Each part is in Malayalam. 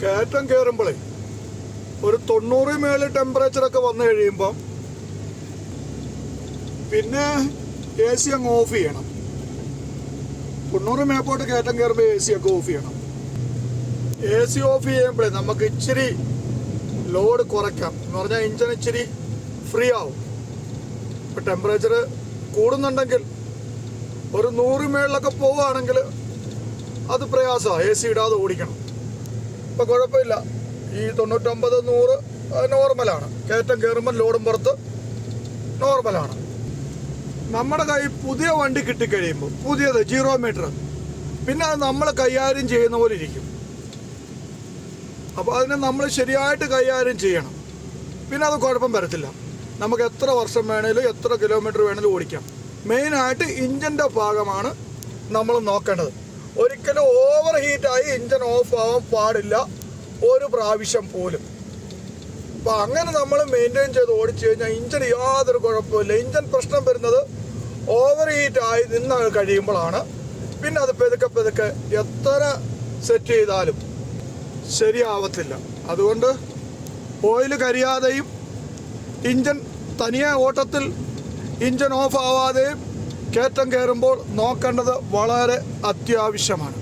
കയറ്റം കയറുമ്പോഴേ ഒരു തൊണ്ണൂറ് മേളിൽ ടെമ്പറേച്ചറൊക്കെ വന്നു കഴിയുമ്പം പിന്നെ എ സി അങ്ങ് ഓഫ് ചെയ്യണം. തൊണ്ണൂറ് മേപ്പോട്ട് കയറ്റം കയറുമ്പോൾ എ സി ഒക്കെ ഓഫ് ചെയ്യണം. എ സി ഓഫ് ചെയ്യുമ്പോഴേ നമുക്ക് ഇച്ചിരി ലോഡ് കുറയ്ക്കാം. എന്ന് പറഞ്ഞാൽ ഇഞ്ചിന് ഇച്ചിരി ഫ്രീ ആവും. ഇപ്പം ടെമ്പറേച്ചർ കൂടുന്നുണ്ടെങ്കിൽ ഒരു നൂറ് മേളിലൊക്കെ പോവുകയാണെങ്കിൽ അത് പ്രയാസമാണ് എ സി ഇടാതെ ഓടിക്കണം. ഇപ്പം കുഴപ്പമില്ല. ഈ തൊണ്ണൂറ്റൊമ്പത് നൂറ് നോർമലാണ്. കയറ്റം കയറുമ്പോൾ ലോഡും പുറത്ത് നോർമലാണ്. നമ്മുടെ കൈ പുതിയ വണ്ടി കിട്ടിക്കഴിയുമ്പോൾ പുതിയത് ജീറോ മീറ്റർ. പിന്നെ അത് നമ്മൾ കൈകാര്യം ചെയ്യുന്ന പോലെ ഇരിക്കും. അപ്പോൾ അതിനെ നമ്മൾ ശരിയായിട്ട് കൈകാര്യം ചെയ്യണം. പിന്നെ അത് കുഴപ്പം വരത്തില്ല. നമുക്ക് എത്ര വർഷം വേണേലും എത്ര കിലോമീറ്റർ വേണേലും ഓടിക്കാം. മെയിനായിട്ട് ഇഞ്ചിന്റെ ഭാഗമാണ് നമ്മൾ നോക്കേണ്ടത്. ഒരിക്കലും ഓവർ ഹീറ്റായി ഇഞ്ചൻ ഓഫ് ആവാൻ പാടില്ല. ഒരു പ്രാവശ്യം പോലും. അപ്പം അങ്ങനെ നമ്മൾ മെയിന്റെയിൻ ചെയ്ത് ഓടിച്ചു കഴിഞ്ഞാൽ ഇഞ്ചിന് യാതൊരു കുഴപ്പമില്ല ഇഞ്ചൻ പ്രശ്നം വരുന്നത് ഓവർ ഹീറ്റായി നിന്ന് കഴിയുമ്പോഴാണ്. പിന്നെ അത് പെതുക്കെ പെതുക്കെ എത്ര സെറ്റ് ചെയ്താലും ശരിയാവത്തില്ല. അതുകൊണ്ട് ഓയിൽ കരിയാതെയും ഇഞ്ചൻ തനിയെ ഓട്ടത്തിൽ ഇഞ്ചൻ ഓഫ് ആവാതെയും കയറ്റം കയറുമ്പോൾ നോക്കേണ്ടത് വളരെ അത്യാവശ്യമാണ്.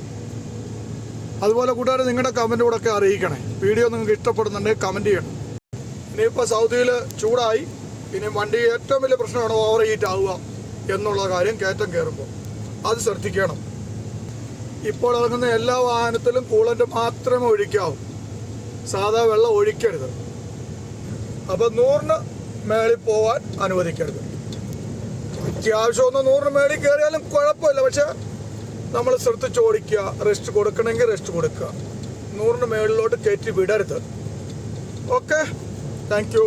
അതുപോലെ കൂട്ടുകാർ നിങ്ങളുടെ കമന്റ് കൂടെ ഒക്കെ അറിയിക്കണേ. വീഡിയോ നിങ്ങൾക്ക് ഇഷ്ടപ്പെടുന്നുണ്ടെങ്കിൽ കമന്റ് ചെയ്യണം. ഇനിയിപ്പോൾ സൗദിയിൽ ചൂടായി. ഇനി വണ്ടി ഏറ്റവും വലിയ പ്രശ്നമാണ് ഓവർ ഹീറ്റ് ആവുക എന്നുള്ള കാര്യം കയറ്റം കയറുമ്പോൾ. അത് ശ്രദ്ധിക്കണം. ഇപ്പോൾ ഇറങ്ങുന്ന എല്ലാ വാഹനത്തിലും കൂളന്റ് മാത്രമേ ഒഴിക്കാവൂ. സാധാ വെള്ളം ഒഴിക്കരുത്. അപ്പോൾ നൂറിന് മേളിൽ പോവാൻ അനുവദിക്കരുത്. അത്യാവശ്യം ഒന്ന് നൂറിന് മേളിൽ കയറിയാലും കുഴപ്പമില്ല. പക്ഷെ നമ്മൾ ശ്രദ്ധിച്ച് ഓടിക്കുക റെസ്റ്റ് കൊടുക്കണമെങ്കിൽ റെസ്റ്റ് കൊടുക്കുക. നൂറിന് മേളിലോട്ട് കയറ്റി വിടരുത്. Okay thank